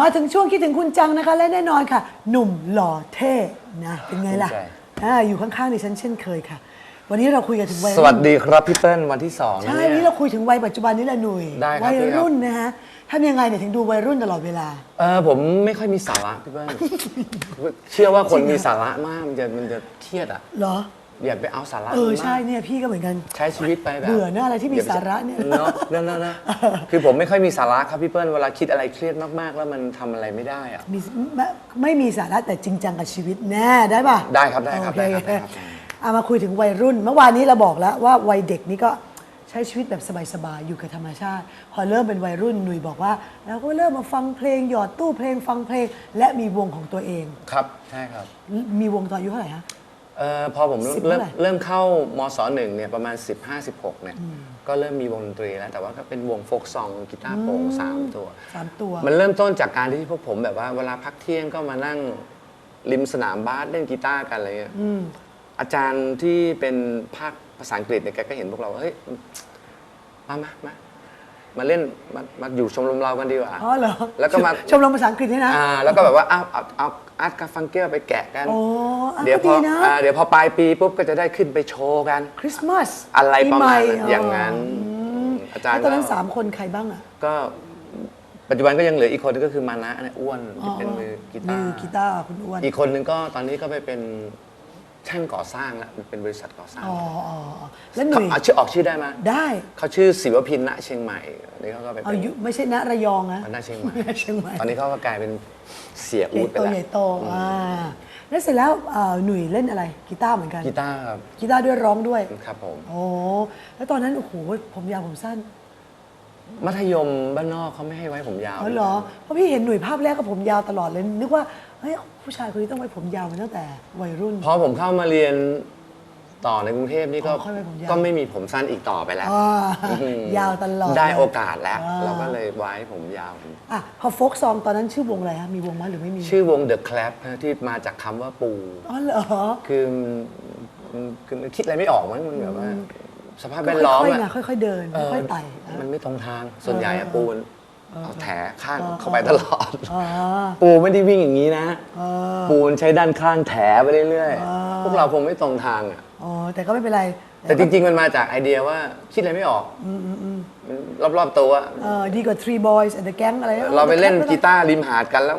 มาถึงช่วงคิดถึงคุณจังนะคะ และแน่นอนค่ะ หนุ่มหล่อเท่นะเป็นไงล่ะภูมิใจ อ่าอยู่ข้างๆดิฉันเช่นเคยค่ะ วันนี้เราคุยกันถึงวัยสรุ่น วัสดีครับพี่เติ้ลวันที่สองใช่นะวันนี้เนี่ยเราคุยถึงวัยปัจจุบันนี้แหละหนุ่ยได้ครับวัยพี่ครับ รุ่นนะฮะทำยังไงเนี่ยถึงดูวัยรุ่นตลอดเวลา เออผมไม่ค่อยมีสาระพี่เติ้ลเชื่อว่าคนมีสาระมากมันจะมันจะเครียดอะ เหรอ อย่าไปเอาสาระเออมากใช่เนี่ยพี่ก็เหมือนกัน ใช้ชีวิตไปแบบเบื่อเนอะอะไรที่มีสาระเนี่ย เนาะเนาะเนาะเนาะคือผมไม่ค่อยมีสาระครับพี่เปิ้ลเวลาคิดอะไรเครียดมากๆ แล้วมันทำอะไรไม่ได้อะมีไม่ไม่มีสาระแต่จริงจังกับชีวิตแน่ได้ป่ะได้ครับได้ครับโอเได้ครับได้ครับ เอามาคุยถึงวัยรุ่น เมื่อวานนี้เราบอกแล้วว่าวัยเด็กนี่ก็ใช้ชีวิตแบบสบายๆอยู่กับธรรมชาติ พอเริ่มเป็นวัยรุ่นหนุ่ยบอกว่าแล้วก็เริ่มมาฟังเพลงหยอดตู้เพลงฟังเพลง และมีวงของตัวเอง ครับใช่ครับ มีวงตอนอายุเท่าไหร่ฮะ เออพอผมสิบเริ่มเท่าไหร่ เริ่มเข้ามศหนึ่งเนี่ยประมาณ 15 16เนี่ยก็เริ่มมีวงดนตรีแล้วแต่ว่าก็เป็นวงโฟกซองกีตาร์โปร่งสามตัว สามตัว มันเริ่มต้นจากการที่พวกผมแบบว่าเวลาพักเที่ยงก็มานั่งริมสนามบาสเล่นกีตาร์กันอะไรเงี้ยอาจารย์ที่เป็นภาคภาษาอังกฤษเนี่ยแกก็เห็นพวกเราว่าเฮ้ยมามามา มาเล่นมามาอยู่ชมรมเรากันดีกว่า อ๋อเหรอแล้วก็มา ชมรมภาษาอังกฤษนี่นะ อ่าแล้วก็แบบว่าเอาเอาเอาอาร์ตกาฟังเกอร์ไปแกะกันโอ้อะเดี๋ยวก็พดีอนะ อ่าเดี๋ยวพอปลายปีปุ๊บก็จะได้ขึ้นไปโชว์กัน คริสต์มาสอะไรประมาณปีนั้นใหอย่างนั้นมอาจารย์แล้วตอนนั้นก็สามคนใครบ้างอะก็ปัจจุบันก็ยังเหลืออีกคนนึงก็คือมานะเนี่ยอ้วนที่เป็นมือกีตามือร์กีตาร์คุณอ้วน อีกคนนึงก็ตอนนี้ก็ไปเป็น ช่างก่อสร้างแล้วเป็นบริษัทก่อสร้างอ๋ออ๋ออ๋อแล้วหนุ่ยเขาเอาชื่อออกชื่อได้ไหมได้เขาชื่อศิวพินณเชียงใหม่อันนี้เขาก็ไปเอาเป็นยุไม่ใช่ณระยองนะณเชียงใหม่ณเชียงใหม่ตอนนี้เขาก็กลายเป็นเสียใหอูญ่ดไปโตแล้วใหญ่โตอ่าแล้วเสร็จแล้วเอ่อหนุ่ยเล่นอะไรกีตาร์เหมือนกันกีตาร์ครับกีตาร์ด้วยร้องด้วยครับผม โอ้แล้วตอนนั้นโอ้โหผมยาวผมสั้นมัธยมบ้านนอกเขาไม่ให้ไว้ผมยาว อ๋อเหรอเพราะพี่เห็นหนุ่ยภาพแรกก็ผมยาวตลอดเลยนึกว่า เฮ้ยผู้ชายคนนี้ต้องไว้ผมยาวมาตั้งแต่วัยรุ่น พอผมเข้ามาเรียนต่อในกรุงเทพนี่ก็ อ๋อค่อยไว้ผมยาว ก็ไม่มีผมสั้นอีกต่อไปแล้ว อ่าอื้อหือยาวตลอดได้เลยโอกาสแล้วอ่าเราก็เลยไว้ผมยาว อะพอโฟกซองตอนนั้นชื่อวงอะไรฮะมีวงไหมหรือไม่มีชื่อวง The Clap ฮะที่มาจากคำว่าปู อ๋อเหรอ คือมันคือมันคิดอะไรไม่ออกมั้งมันแบบว่า สภาพก็แวดล้อมค่อยๆอะนะค่อยๆเดินเออค่อยๆไต่อะมันไม่ตรงทางส่วนใหญ่อะปูมัน เอาแถข้างเข้าไปตลอดอ๋อปูไม่ได้วิ่งอย่างนี้นะเออปูมันใช้ด้านข้างแถไปเรื่อยๆ พวกเราคงไม่ตรงทางอะอ๋อแต่ก็ไม่เป็นไร แต่จริง ๆ มันมาจากไอเดียว่าคิดอะไรไม่ออกมันรอบๆตัวอะเออดีกว่า Three Boys and the Gang อะไร เราไปเล่นกีตาร์ริมหาดกันแล้ว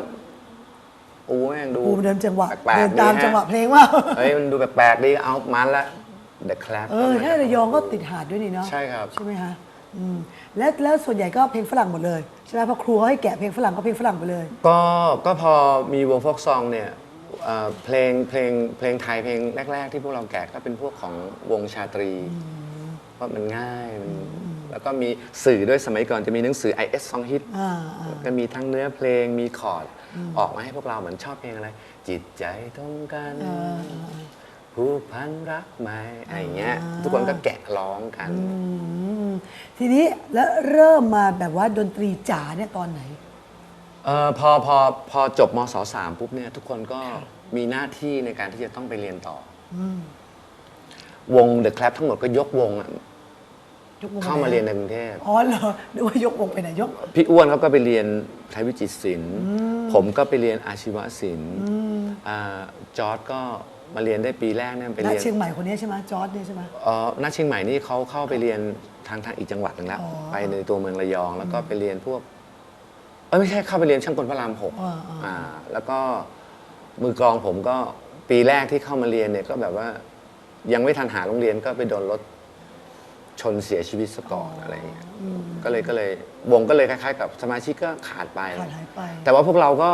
ปูแม่งดูปูเดินจังหวะแปลกๆเดินตามดีฮะจังหวะเพลงว่าเฮ้ยมันดูแปลกๆดีเอามันละ The Clap เออถ้าระยองก็ติดหาดด้วยนี่เนาะใช่ครับ ใช่ไหมฮะ อืมแล้วแล้วส่วนใหญ่ก็เพลงฝรั่งหมดเลยใช่ไหมเพราะครูเขาให้แกะเพลงฝรั่งก็เพลงฝรั่งไปเลย ก็ก็พอมีวงโฟกซองเนี่ยเอ่อเพลงเพลงเพลงไทยเพลงแรก ๆ ที่พวกเราแกะก็เป็นพวกของวงชาตรี เพราะมันง่ายมันแล้วก็มีสื่อด้วยสมัยก่อนจะมีหนังสือ IS Song Hit อ่าอ่า ก็มีทั้งเนื้อเพลงมีคอร์ดออกมาให้พวกเราเหมือนชอบเพลงอะไร จิตใจตรงกัน ผูกพันรักไหมอะไรอย่างเงี้ยทุกคนก็แกะร้องกันอืมทีนี้แล้วเริ่มมาแบบว่าดนตรีจ๋าเนี่ยตอนไหน เออพอพอพอจบมศสามปุ๊บเนี่ยทุกคนก็มีหน้าที่ในการที่จะต้องไปเรียนต่ออวง The Clap ทั้งหมดก็ยกวงอะยกวงเข้ามาเรียนในกรุงเทพ อ๋อเหรอนึกว่ายกวงไปไหนยก พี่อ้วนเขาก็ไปเรียนไทยวิจิตรศิลป์ผมก็ไปเรียนอาชีวศิลป์อ่าจอร์ดก็ มาเรียนได้ปีแรกเนี่ยไปณเรียนเชียงใหม่คนนี้ใช่ไหมจอร์ดเนี่ยใช่ไหม เอ่อณเชียงใหม่นี่เขาเข้าไปเรียนทางทางอีกจังหวัดหนึ่งแล้วอ๋อ ไปในตัวเมืองระยอง แล้วก็ไปเรียนพวกเออไม่ใช่เข้าไปเรียนช่างกลพระรามหก อ่าอ่า อ่าแล้วก็มือกลองผมก็ปีแรกที่เข้ามาเรียนเนี่ยก็แบบว่ายังไม่ทันหาโรงเรียนก็ไปโดนรถชนเสียชีวิตซะก่อนอะไรอย่างเงี้ยก็เลยก็เลยวงก็เลยคล้ายๆ กับสมาชิกก็ขาดไป ขาดหายไป แต่ว่าพวกเราก็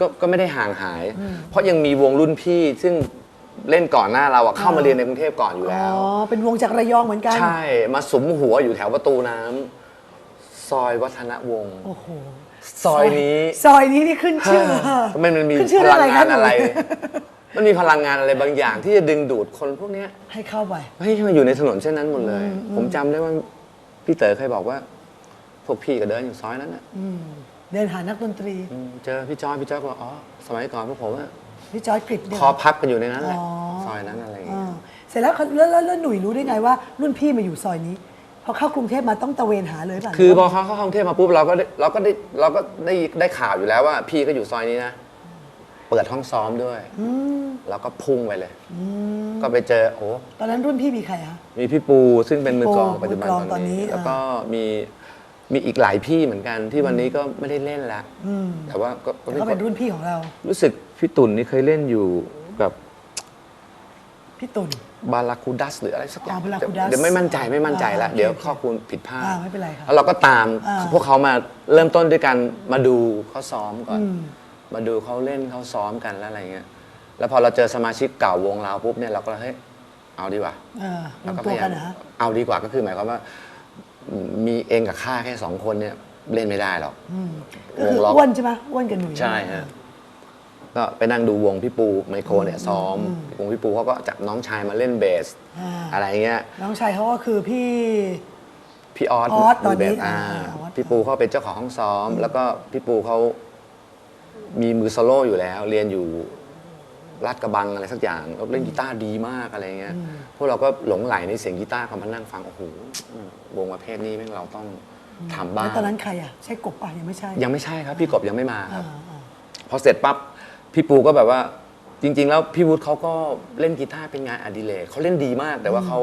ก็ก็ไม่ได้ห่างหาย เพราะยังมีวงรุ่นพี่ซึ่งเล่นก่อนหน้าเราอะเข้ามาเรียนในกรุงเทพก่อนอยู่อ๋แล้วอเป็นวงจากระยองเหมือนกัน ใช่มาสุมหัวอยู่แถวประตูน้ำซอยวัฒนวงศ์โอ้โห ซอยนี้ซอยนี้นี่ขึ้นชื่อ มันมันมีขึ้นชื่อพเรื่อลังงอะไรงานอะไรคะหนูมันมีพลังงานอะไรบางอย่างที่จะดึงดูดคนพวกเนี้ย ให้เข้าไป ให้มาอยู่ในถนนเส้นนั้นหมดเลย ผมจำได้ว่าพี่เต๋อเคยบอกว่า พวกพี่ก็เดินอยู่ซอยนั้นน่ะอืม เดินหานักดนตรีอืมเจอพี่จอยพี่จอยก็บอกอ๋อสมัยก่อนพวกผมอะพี่จอยกริดเนี่ย คอพับกันอยู่ในนั้นแหละอ๋อ ซอยนั้นอะไรอย่างอ่าเงี้ยเสร็จแล้วเขาแล้วแล้วแล้วหนุ่ยรู้ได้ไงว่า รุ่นพี่มาอยู่ซอยนี้ พอพอเข้ากรุงเทพมาต้องตะเวนหาเลยป่ะ คือพอเขาเข้ากรุงเทพมาปุ๊บเราก็ได้เราก็ได้เราก็ได้ได้ข่าวอยู่แล้วว่า พี่ก็อยู่ซอยนี้นะ เปิดห้องซ้อมด้วยแล้วก็พุ่งไปเลยก็ไปเจอโอ้ตอนนั้นรุ่นพี่มีใครคะ มีพี่ปูซึ่งเป็นมือกลองปูปัจจุบันมือกลองตตออนนนี้นี้อ่าแล้วก็มี มีอีกหลายพี่เหมือนกันที่วันนี้ก็ไม่ได้เล่นแล้วแต่ว่าก็ก็แล้วก็เป็นรุ่นพี่ของเรา รู้สึกพี่ตุ่นนี่เคยเล่นอยู่กับ พี่ตุลบาราคูดัสหรืออะไรสักอย่างอ๋อบาราคูดัสเดี๋ยวไม่มั่นใจไม่มั่นใจละอ่าโอเคเดี๋ยวข้อมูลผิดพลาดอ่าไม่เป็นไรครับแล้วเราก็ตามอ่า พวกเขามาเริ่มต้นด้วยกันมาดูเขาซ้อมก่อน มาดูเขาเล่นเขาซ้อมกันแล้วอะไรเงี้ยแล้วพอเราเจอสมาชิกเก่าวงเราปุ๊บเนี่ยเราก็เลยเฮ้ยเอาดีกว่าเออรเราวมก็ตัพวยายากัมนนะฮะเอาดีกว่าก็คือหมายความว่า มีเองกับข้าแค่สองคนเนี่ยเล่นไม่ได้หรอกก็คือล็อกอ้วนใช่ไหมอ้วนกับหนุ่ยใช่ฮะก็ไปนั่งดูวงพี่ปูไมโครเนี่ยซ้อมวงพี่ปูเขาก็จับน้องชายมาเล่นเบสอ่าอะไรเงี้ยน้องชายเขาก็คือพี่พี่ออสออสตอนนี้มืเบสอ่าอ่าออสพี่ปูเขาเป็นเจ้าของห้องซ้อม แล้วก็พี่ปูเขามีมือโซโล่อยู่แล้ว เรียนอยู่ ลาดกระบังอะไรสักอย่างแล้วเล่นกีตาร์ดีมากอะไรเงี้ยพวกเราก็หลงไหลในเสียงกีตาร์เขามานั่งฟังโอ้โหวงประเภทนี้แม่งเราต้องทำบ้าแล้งวตอนนั้นใครอะใช่กบป่ะยังไม่ใช่ ยังไม่ใช่ครับ พี่กบยังไม่มาครับอ่าอ่าพอเสร็จปั๊บพี่ปูก็แบบว่าจริง ๆ แล้วพี่วุฒิเขาก็เล่นกีตาร์เป็นงานอดิเรกเขาเล่นดีมาก แต่ว่าเขา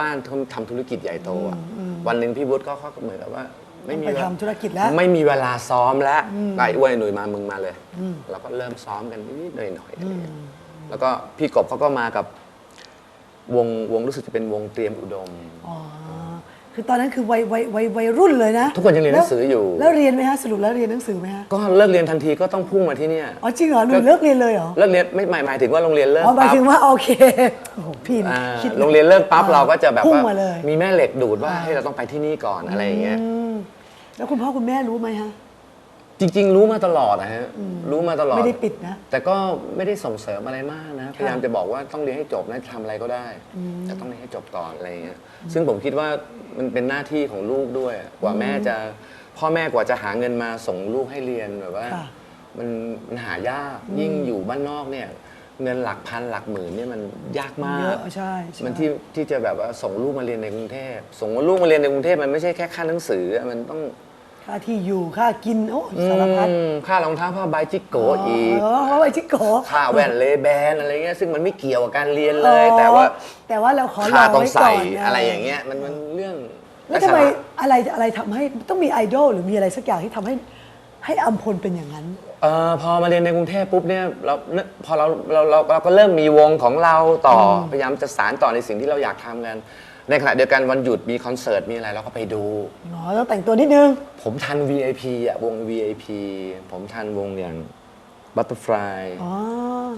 บ้านเขาทำธุรกิจใหญ่โตอะวันหนึ่งพี่วุฒิก็เขาก็เหมือนกับว่า ไม่มีไปเวลาทำธุรกิจแล้ว ไม่มีเวลาซ้อมแล้วไอ้อ้วยหนุ่ยมามึงมาเลยเราก็เริ่มซ้อมกันนิดๆหน่อยๆอะไรเงี้ยแล้วก็พี่กบเขาก็มากับวงวงรู้สึกจะเป็นวงเตรียมอุดม อ๋อ คือตอนนั้นคือวัยวัยวัยวัยรุ่นเลยนะทุกคนยังเรียนหนังสืออยู่ แล้วแล้วเรียนไหมฮะสรุปแล้วเรียนหนังสือไหมฮะก็เลิกเรียนทันทีก็ต้องพุ่งมาที่เนี่ย อ๋อจริงเหรอหนูเลิกเรียนเลยเหรอเลิกเรียนไม่หมายหมายถึงว่าโรงเรียนเลิกอ๋อหมายปั๊บถึงว่าโอเคโอ้โหพี่นี่อ่าคิด โรงเรียนเลิกปั๊บเราก็จะแบบพุ่งว่ามาเลย มีแม่เหล็กดูดว่าให้ยเราต้องไปที่นี่ก่อนอะไรอย่างเงี้ยอืมแล้วคุณพ่อคุณแม่รู้ไหมฮะ จริง ๆ รู้มาตลอดนะฮะรู้มาตลอด ไม่ได้ปิดนะ แต่ก็ไม่ได้ส่งเสริมอะไรมากนะพยายามจะบอกว่าต้องเรียนให้จบนะทำอะไรก็ได้ แต่ต้องเรียนให้จบก่อนอะไรอย่างเงี้ยซึ่งผมคิดว่ามันเป็นหน้าที่ของลูกด้วย กว่าแม่จะพ่อแม่กว่าจะหาเงินมาส่งลูกให้เรียนแบบว่าค่ะมันมันหายากยิ่งอยู่บ้านนอกเนี่ยเงินหลักพันหลักหมื่นเนี่ยมันยากมากเยอะใช่ใช่มันที่ที่จะแบบว่าส่งลูกมาเรียนในกรุงเทพส่งลูกมาเรียนในกรุงเทพมันไม่ใช่แค่ค่าหนังสือมันต้อง ค่าที่อยู่ค่ากินโอ้สารพัดอืมค่ารองเท้าผ้าใบจิโกะอีก เออไอ้ชิโกะ ค่าแว่นเลแบนอะไรเงี้ยซึ่งมันไม่เกี่ยวกับการเรียนเลย แต่ว่าแต่ว่าเราขอลค่าองต้องไว้ก่ใส่อนอะไรอย่างเงี้ยมันมันเรื่องแล้วทำไมลักษณะอะไรอะไรทำให้ต้องมีไอดอลหรือมีอะไรสักอย่างที่ทำให้ให้อัมพลเป็นอย่างนั้น เอ่อพอมาเรียนในกรุงเทพปุ๊บเนี่ยเรานึกพอเราเราเราเราก็เริ่มมีวงของเราต่ออพยายามจะสานต่อในสิ่งที่เราอยากทำกัน ในขณะเดียวกันวันหยุดมีคอนเสิร์ตมีอะไรเราก็ไปดูอ๋อต้องแต่งตัวนิดนึง ผมทัน VIP อะวง VIP ผมทันวงอย่าง Butterfly อ๋อ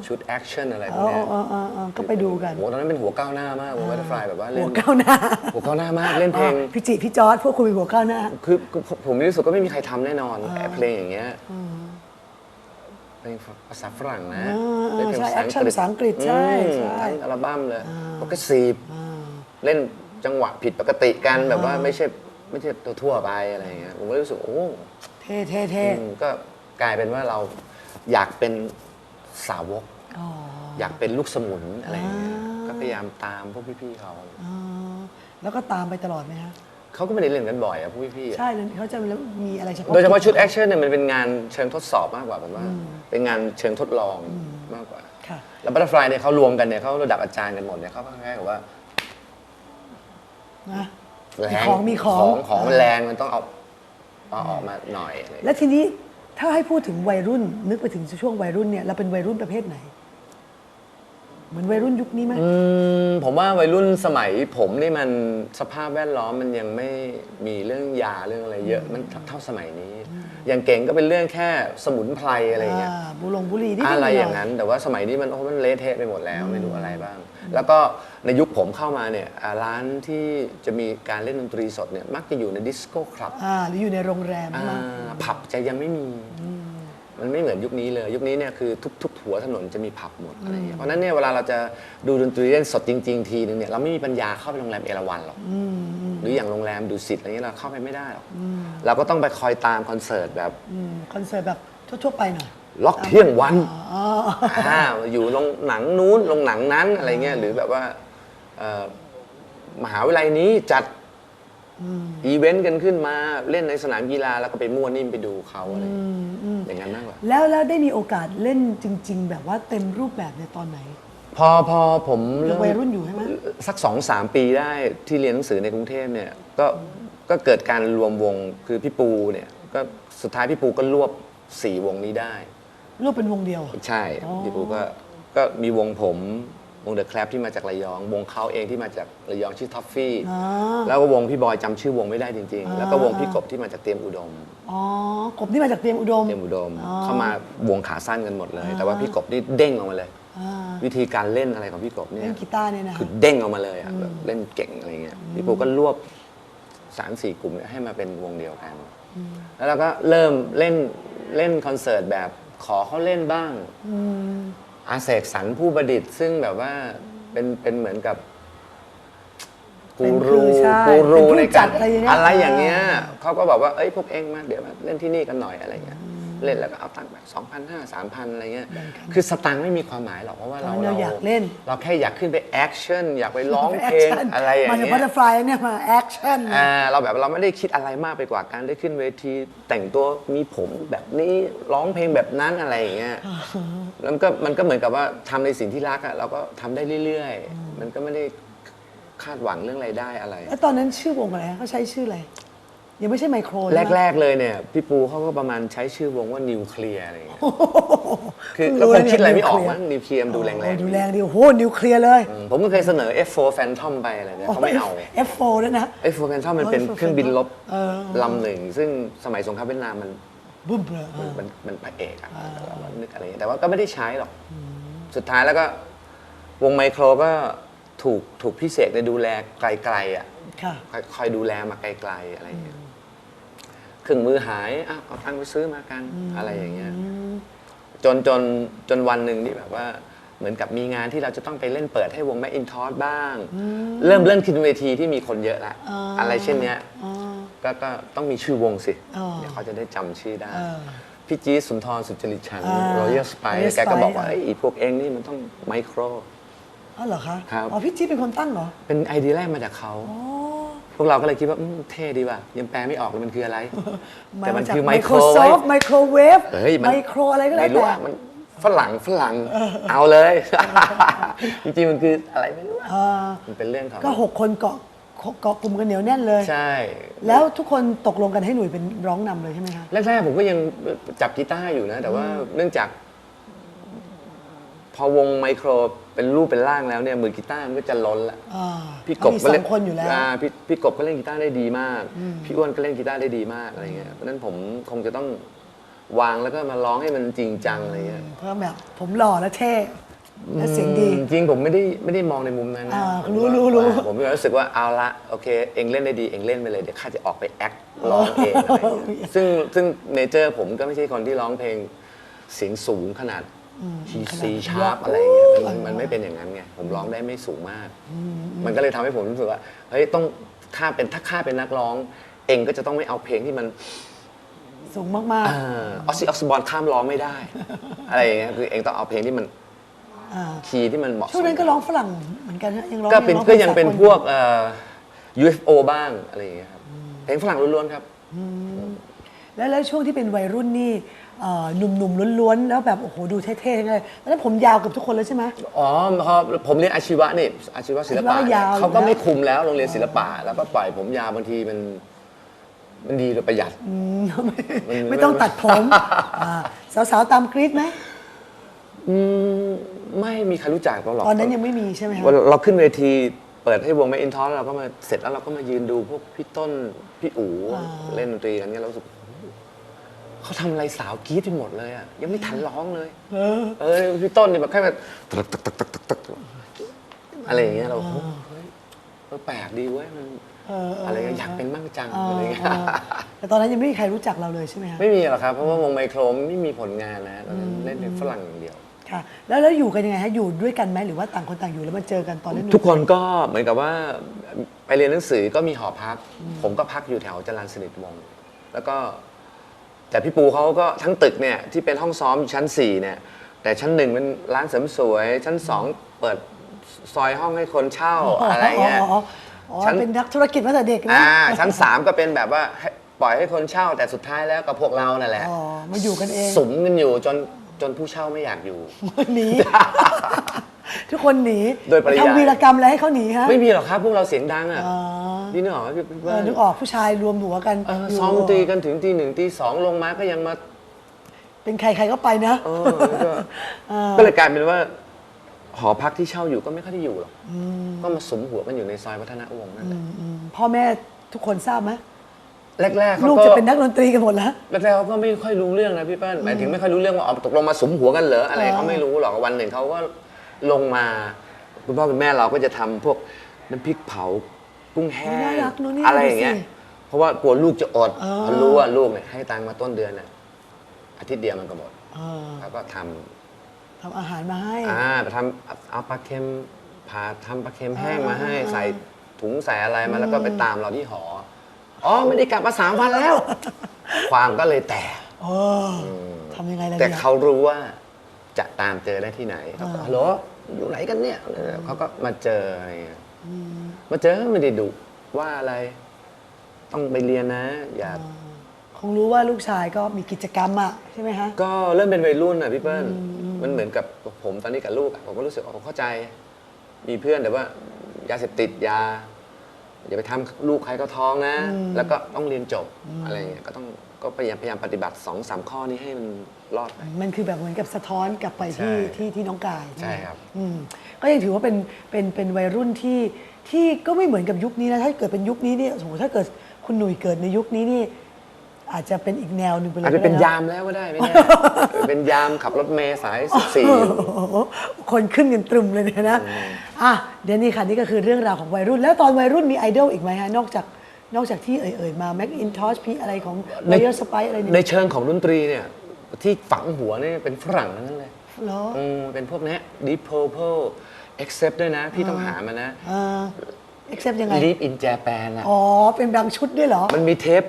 ชุดแอคชั่นอะไรพเอวกอเนี้ยเออเออเออก็ไปดูกันโหตอนนั้นเป็นหัวก้าวหน้ามากวง Butterfly แบบว่าเล่หัวนก้าวหน้าหัวก้าวหน้ามากเล่นเพลง อ๋อพี่จิพี่จอร์ดพวกคุณเป็นหัวก้าวหน้า คือคือผมผมรู้สึกก็ไม่มีใครทำแน่นอนแต่เพลงอย่างเงี้ยเพลงภาษาฝรั่งนะอ่าอ่าเล่นเพลงใช่ action ภาษาอังกฤษใช่อืมใช่ ทั้งอัลบั้มเลยแล้วก็สีบ เล่น จังหวะผิดปกติกันแบบว่าไม่ใช่ไม่ใช่ตัวทั่วๆไปอะไรอย่างเงี้ยผมก็รู้สึกโอ้เท่เท่เท่อืมก็กลายเป็นว่าเราอยากเป็นสาวก อ๋อ อยากเป็นลูกสมุนอะไรอย่างเงี้ยอ่า ก็พยายามตามพวกพี่ๆเขาอ๋อแล้วก็ตามไปตลอดไหมฮะ เขาก็ไม่ได้เล่นกันบ่อยอะพวกพี่ๆอะ ใช่แล้วเขาจะมีอะไรเฉพาะโดยเฉพาะชุดแอคชั่นเนี่ยมันเป็นงานเชิงทดสอบมากกว่าผมว่า เป็นงานเชิงทดลองมากกว่า ค่ะ แล้วบัตเตอร์ฟลายเนี่ยเขารวมกันเนี่ยเขาระดับอาจารย์กันหมดเนี่ยเขาก็คล้ายๆกับว่า นะแรงของมีของของของมันแรงมันต้องเอาเอาออกมาหน่อยอะไรอย่างแล้เงี้ยวทีนี้ถ้าให้พูดถึงวัยรุ่นนึกไปถึงช่วงวัยรุ่นเนี่ยเราเป็นวัยรุ่นประเภทไหน เหมือนวัยรุ่นยุคนี้ไหมอืมผมว่าวัยรุ่นสมัยผมนี่มันสภาพแวดล้อมมันยังไม่มีเรื่องยาเรื่องอะไรเยอะมันเท่าสมัยนี้ อย่างเก่งก็เป็นเรื่องแค่สมุนไพรอะไรอย่างเงี้ย อ่าบุหรงบุหรี่นิดอะไรหอย่างนั้น แต่ว่าสมัยนี้มันโอ้มันเละเทะไปหมดแล้วไม่รู้อะไรบ้าง แล้วก็ในยุคผมเข้ามาเนี่ยอ่าร้านที่จะมีการเล่นดนตรีสดเนี่ยมักจะอยู่ในดิสโก้คลับอ่าหรืออยู่ในโรงแรมอ่าใช่ไหมผับจะยังไม่มี มันไม่เหมือนยุคนี้เลย ยุคนี้เนี่ยคือทุกทุกหัวถนนจะมีผับหมดอะไรอย่างเงี้ยเพราะฉะนั้นเนี่ยเวลาเราจะดูดนตรีเล่นสดจริง ๆ ทีนึงเนี่ยเราไม่มีปัญญาเข้าไปโรงแรมเอราวัณหรอกหรืออย่างโรงแรมดูสิตอะไรเงี้ยเราเข้าไปไม่ได้หรอกเราก็ต้องไปคอยตามคอนเสิร์ตแบบอืมคอนเสิร์ตแบบทั่วๆไปหน่อยล็อกเที่ยงวันอ๋ออ่าอยู่โรงหนังนู้นโรงหนังนั้นอะไรเงี้ยหรือแบบว่าเอ่อมหาวิทยาลัยนี้จัด อีเวนต์กันขึ้นมาเล่นในสนามกีฬาแล้วก็ไปมั่วนิ่มไปดูเขาอะไรอย่างเงี้ยอย่างนั้นมากกว่าแล้วแล้วได้มีโอกาสเล่นจริง ๆ แบบว่าเต็มรูปแบบในตอนไหน พอพอผมยังวัยรุ่นอยู่ใช่ไหมสักสองสามปีได้ที่เรียนหนังสือในกรุงเทพเนี่ยก็ก็เกิดการรวมวงคือพี่ปูเนี่ยก็สุดท้ายพี่ปูก็รวบสี่วงนี้ได้รูปเป็นวงเดียว ใช่อ๋อพี่ปูก็ก็มีวงผม วงเดอะแคลที่มาจากระยอง วงเขาเองที่มาจากระยองชื่อท็อฟฟี่อ๋อ แล้วก็วงพี่บอยจำชื่อวงไม่ได้จริงอ่าๆแล้วก็วงพี่กบที่มาจากเตรียมอุดม อ๋อกบที่มาจากเตรียมอุดม เตรียมอุดม อ๋อ เข้ามาวงขาสั้นกันหมดเลยอ่าแต่ว่าพี่กบนี่เด้งออกมาเลย อ่าวิธีการเล่นอะไรของพี่กบเนี่ยเล่นกีตาร์เนี่ยนะคือเด้งออกมาเลยอะแบบเล่นเก่งอะไรเงี้ยพี่ปูก็รวบสามสี่กลุ่มให้มาเป็นวงเดียวกัน แล้วเราก็เริ่มเล่นเล่นคอนเสิร์ตแบบขอเขาเล่นบ้าง อาเสกสรรผู้ประดิษฐ์ซึ่งแบบว่าเป็นเป็นเหมือนกับเป็กูนรูคือใช่กูรูเป็นผู้ในจัการดอะไรอย่างเงี้ย อะไรอย่างเงี้ยอ่าเขาก็บอกว่าเอ้ยพวกเองมาเดี๋ยวมาเล่นที่นี่กันหน่อยอะไรเงี้ย เล่นแล้วก็เอาตังค์แบบสองพันห้าสามพันอะไรเงี้ยคือสตังค์ไม่มีความหมายหรอกเพราะว่าเราเราอยากเล่น เราแค่อยากขึ้นไปแอคชั่นอยากไปร้องเพลงแคชั่นอะไรอย่างมาจากเงี้บัตยเตอร์ฟลายเนี่ยมาแอคชั่นอ่าเราแบบเราไม่ได้คิดอะไรมากไปกว่าการได้ขึ้นเวที แต่งตัวมีผมแบบนี้ร้องเพลงแบบนั้นอะไรอย่างเงี้ยแล้วมันก็มันก็เหมือนกับว่าทำในสิ่งที่รักอะเราก็ทำได้เรื่อยๆ มันก็ไม่ได้คาดหวังเรื่องรายได้อะไร แล้วตอนนั้นชื่อวงอะไรเขาใช้ชื่ออะไร ยังไม่ใช่ไมโครใช่ไหมแรก ๆ เลยเนี่ย พี่ปูเขาก็ประมาณใช้ชื่อวงว่านิวเคลียร์อะไรอย่างเงี้ยโอ้โหคือเพิ่งแล้วคงเยคิดอะไรไม่ออกนิวเคลียมั้งนิวเคลียร์มันดูแรงโอ้ๆดูแรงดีโอ้โหนิวเคลียร์เลยอืมผมก็เคยเสนอ F4 Phantom ไปอะไรเนี่ยเขาไม่เอา F4 ด้วยนะ F4 Phantom มันเป็น F4 เครื่องบินลบเออลำหนึ่ง ซึ่งสมัยสงครามเวียดนามมันบึ้มเลยมันมันมันพระเอกอะเราก็นึกอะไรอย่างเงี้ยแต่ว่าก็ไม่ได้ใช้หรอกสุดท้ายแล้วก็วงไมโครก็ถูกถูกพิเศษในดูแลไกลๆอะค่ะคอยคอยดูแลมาไกลๆอะไรอย่างเงี้ยเค รื่องมือหายอ้าวเอาตังค์ไปซื้อมากันอะไรอย่างเงี้ยจนจนจนวันหนึ่งที่แบบว่าเหมือนกับมีงานที่เราจะต้องไปเล่นเปิดให้วงแมคอินทอสบ้าง เริ่มเล่นขึ้นเวทีที่มีคนเยอะละอ่าอะไรเช่นเนี้ยอ๋อก็ก็ต้องมีชื่อวงสิอ๋อเดี๋ยวเขาจะได้จำชื่อได้เออพี่จี๊ดสุนทรสุจริตชันอ่า รอยัลสไป Royal แกก็บอกว่า Spice ไอ้ยอีพวกเองนี่มันต้องไมโคร อ๋อเหรอคะครับ อ๋อพี่จี๊ดเป็นคนตั้งเหรอ เป็นไอเดียแรกมาจากเขา อ๋อพ วกเราก็เลยคิดว่าอืมเท่ดีว่ะยังแปลไม่ออกเลยมันคืออะไร แต่มันจากคือไมโคร Microsoft ไมโครเวฟเฮ้ยมันไมโครอะไรก็แล้วไม่รู้แต่อะมันฝรั่งฝรั่งเอาเลย จริงๆมันคืออะไรไม่รู้อะอ่ามันเป็นเรื่องของก็หกคนเกาะเกาะกลุ่มกันเหนียวแน่นเลย ใช่ แล้วทุกคนตกลงกันให้หนุ่ยเป็นร้องนำเลยใช่ไหมคะ แรกๆผมก็ยังจับกีตาร์อยู่นะ แต่ว่าเนื่องจาก พอวงไมโคร เป็นรูปเป็นร่างแล้วเนี่ยมือกีตาร์มันก็จะล้นละอ่าพี่กบมีก็สอเล่นงคนอยู่แล้วาพี่พี่กบก็เล่นกีตาร์ได้ดีมาก พี่อ้วนก็เล่นกีตาร์ได้ดีมากอะไรเงี้ยเพราะฉะนั้นผมคงจะต้องวางแล้วก็มาร้องให้มันจริงจังอะไรเงี้ยเพราะแบบผมหล่อและเท่และเสียงดี อืมจริงผมไม่ได้ไม่ได้มองในมุมนั้นนะอ่าผมรู้ว่ารู้รู้ผมมีความรู้สึกว่าเอาละโอเค เองเล่นได้ดีเองเล่นไปเลยเดี๋ยวข้าจะออกไปแอคร้องเองอะไรเงี้ยซึ่งซึ่งเนเจอร์ผมก็ไม่ใช่คนที่ร้องเพลงเสียงสูงขนาด ทีซีชาร์ปอะไรเงี้ยมันมันไม่เป็นอย่างนั้นไงผมร้องได้ไม่สูงมาก มันก็เลยทำให้ผมรู้สึกว่าเฮ้ยต้องข้าเป็นถ้าข้าเป็นนักร้อง เองก็จะต้องไม่เอาเพลงที่มันสูงมากออสซี่ออกซิบอลข้ามร้องไม่ได้ อะไรอย่างเงี้ยคือเองต้องเอาเพลงที่มันๆอ่าคีย์ที่มันเหมาะสช่วงมนั้นก็ร้องฝรั่งเหมือนกันนะยังร้องก็เป็นร้อก็ยังเป็นสาลพวกเอ่อ UFO บ้างอะไรอย่างเงี้ยครับเพลงฝรั่งล้วนๆครับ แล้วแล้วช่วงที่เป็นวัยรุ่นนี่ เอ่อหนุ่มๆล้วนๆ แล้วแบบโอ้โหดูเท่ๆเลยแล้วผมยาวเกับทุกคนเลยใช่ไหม อ๋อพอผมเรียนอาชีวะนี่อาชีวะศิลปะอาชีวะเนี่ยยาวเขาก็อยู่แล้วไม่คุมแล้วโรงเรียนศิลปะแล้วก็ปล่อยผมยาวบางทีมัน มันดีโดยประหยัดอืมไม่มันไม่ต้องตัดผมอ่าสาวๆตามกรี๊ดไหมอืมไม่มีใครรู้จักเราหรอกตอนนั้นยังไม่มีใช่ไหมคะวันเราขึ้นเวทีเปิดให้วงแมอินทอสเราก็มาเสร็จแล้วเราก็มายืนดูพวกพี่ต้นพี่อู๋เล่นดนตรีกันเนี่ยเรารู้สึก เขาทำอะไรสาวกรี๊ดไปหมดเลยอะยังไม่ทันร้องเลยเออเออพี่ต้นเนี่ยแบบแค่แบบตักตักตักตักตักตักอะไรอย่างเงี้ยเราเฮ้ยเฮ้ยเออแปลกดีเว้ยมันเออเอออะไรเงี้ยอยากเป็นมั่งจังเอออะไรเงี้ย เออแต่ตอนนั้นยังไม่มีใครรู้จักเราเลยใช่ไหมคะไม่มีหรอกครับ เพราะว่าวงไมโครไม่มีผลงานนะตอนนั้นเล่นเป็นฝรั่งอย่างเดียว ค่ะ แล้วแล้วอยู่กันยังไงฮะอยู่ด้วยกันไหมหรือว่าต่างคนต่างอยู่แล้วมาเจอกันตอนเล่นดนตรีทุกคนก็เหมือนกับว่าไปเรียนหนังสือก็มีหอพัก ผมก็พักอยู่แถวจรัญสนิทวงศ์แล้วก็ แต่พี่ปูเขาก็ทั้งตึกเนี่ยที่เป็นห้องซ้อมอยู่ชั้น4เนี่ยแต่ชั้นหนึ่งเป็นร้านเสริมสวย ชั้น2เปิดซอยห้องให้คนเช่าอะไรเงี้ย อ๋ออ๋อชั้นเป็นนักธุรกิจมาตั้งแต่เด็กนะอ่าชั้นสามก็เป็นแบบว่าให้ปล่อยให้คนเช่า แต่สุดท้ายแล้วก็พวกเรานั่นแหละอ๋อมาอยู่กันเองสุมกันอยู่จนจนผู้เช่าไม่อยากอยู่ หนี ทุกคนหนีโดยปริยาย ทำวีรกรรมอะไรให้เขาหนีฮะไม่มีหรอกครับพวกเราเสียงดังอะอ๋อนี่นึกออกไหมพี่เอเบิ้อลนึกออกผู้ชายรวมหัวกันเออยู่ซ้อมดนตรีกันถึงตีหนึ่งตีสองลงมาก็ยังมาเป็นใครใครก็ไปนะเออก็ก็เลยกลายเป็นว่า หอพักที่เช่าอยู่ก็ไม่ค่อยได้อยู่หรอกก็มาสมหัวกันอยู่ในซอยวัฒนวงศ์นั่นแหละอืมพ่อแม่ทุกคนทราบไหมแรกๆเขาลูกก็ จะเป็นนักดนตรีกันหมดแล้ว แรกๆเขาก็ไม่ค่อยรู้เรื่องนะพี่เปิ้ลหมายถึงไม่ค่อยรู้เรื่องว่าอ๋อตกลงมาสมหัวกันเหรออะไรเออเขาไม่รู้หรอกวันหนึ่งเขาก็ ลงมา คุณพ่อคุณแม่เราก็จะทำพวกน้ำพริกเผากุ้งแห้งน่ารักเนอะเนี่ยอะไรอย่างเงี้ย ดูสิเพราะว่ากลัวลูกจะอดเออเขารู้ว่าลูกเนี่ยให้ตังค์มาต้นเดือนน่ะอาทิตย์เดียวมันก็หมดเออแล้วก็ทำ ทำอาหารมาให้ อ่าไปทำเอาปลาเค็มผ่าทำปลาเค็มแห้งมาให้อ่าใส่ถุงใส่อะไรมาแล้วก็ไปตามเราที่หอ อ๋อไม่ได้กลับมาสามวันแล้ว ความก็เลยแตกเออทำยังไงล่ะแต่นี่ยเขารู้ว่า จะตามเจอได้ที่ไหนเขาก็อ่าฮัลโหลอยู่ไหนกันเนี่ยเขาก็มาเจออะไรเงี้ยมาเจอก็ไม่ได้ดุว่าอะไร ต้องไปเรียนนะ อย่าคงรู้ว่าลูกชายก็มีกิจกรรมอะใช่ไหมฮะก็เริ่มเป็นวัยรุ่นอะพี่เปิ้ลมันเหมือนกับผมตอนนี้กับลูกอะผมก็รู้สึกว่าผมเข้าใจ มีเพื่อนแต่ว่ายาเสพติดยาอย่าไปทำลูกใครก็ท้องนะ แล้วก็ต้องเรียนจบอะไรเงี้ยก็ต้อง ก็พยายามพยายามปฏิบัติสองสามข้อนี้ให้มันรอดไป มันคือแบบเหมือนกับสะท้อนกลับไปที่ใช่ที่ที่น้องกายใช่ไหมครับ อืมก็ยังถือว่าเป็นเป็นเป็นวัยรุ่นที่ที่ก็ไม่เหมือนกับยุคนี้นะถ้าเกิดเป็นยุคนี้เนี่ยโอ้โหถ้าเกิดคุณหนุ่ยเกิดในยุคนี้นี่อาจจะเป็นอีกแนวหนึ่งไปเลยอาจจะเป็นก็ได้ยามแล้วก็ได้ไม่แน่ เออเป็นยามขับรถเมย์สายสิบสี่โอ้โหคนขึ้นกันตรึมเลยเนี่ยนะอะเดี๋ยวนี้ค่ะนี่ก็คือเรื่องราวของวัยรุ่น แล้วตอนวัยรุ่นมีไอดอลอีกไหมฮะนอกจาก นอกจากที่เอ่ยๆมาแม็กอินทอชพีอะไรของในไวเออร์สไปอะไรเนี่ยในเชิงของดนตรีเนี่ย ที่ฝังหัวเนี่ยเป็นฝรั่งทั้งนั้นเลยเหรออืมเป็นพวกเนี้ย Deep Purple Accept ด้วยนะ พี่ต้องหามานะ เอ่อ accept ยังไง Live in Japan อะอ๋อ เป็นบางชุดด้วยเหรอ มันมีเทป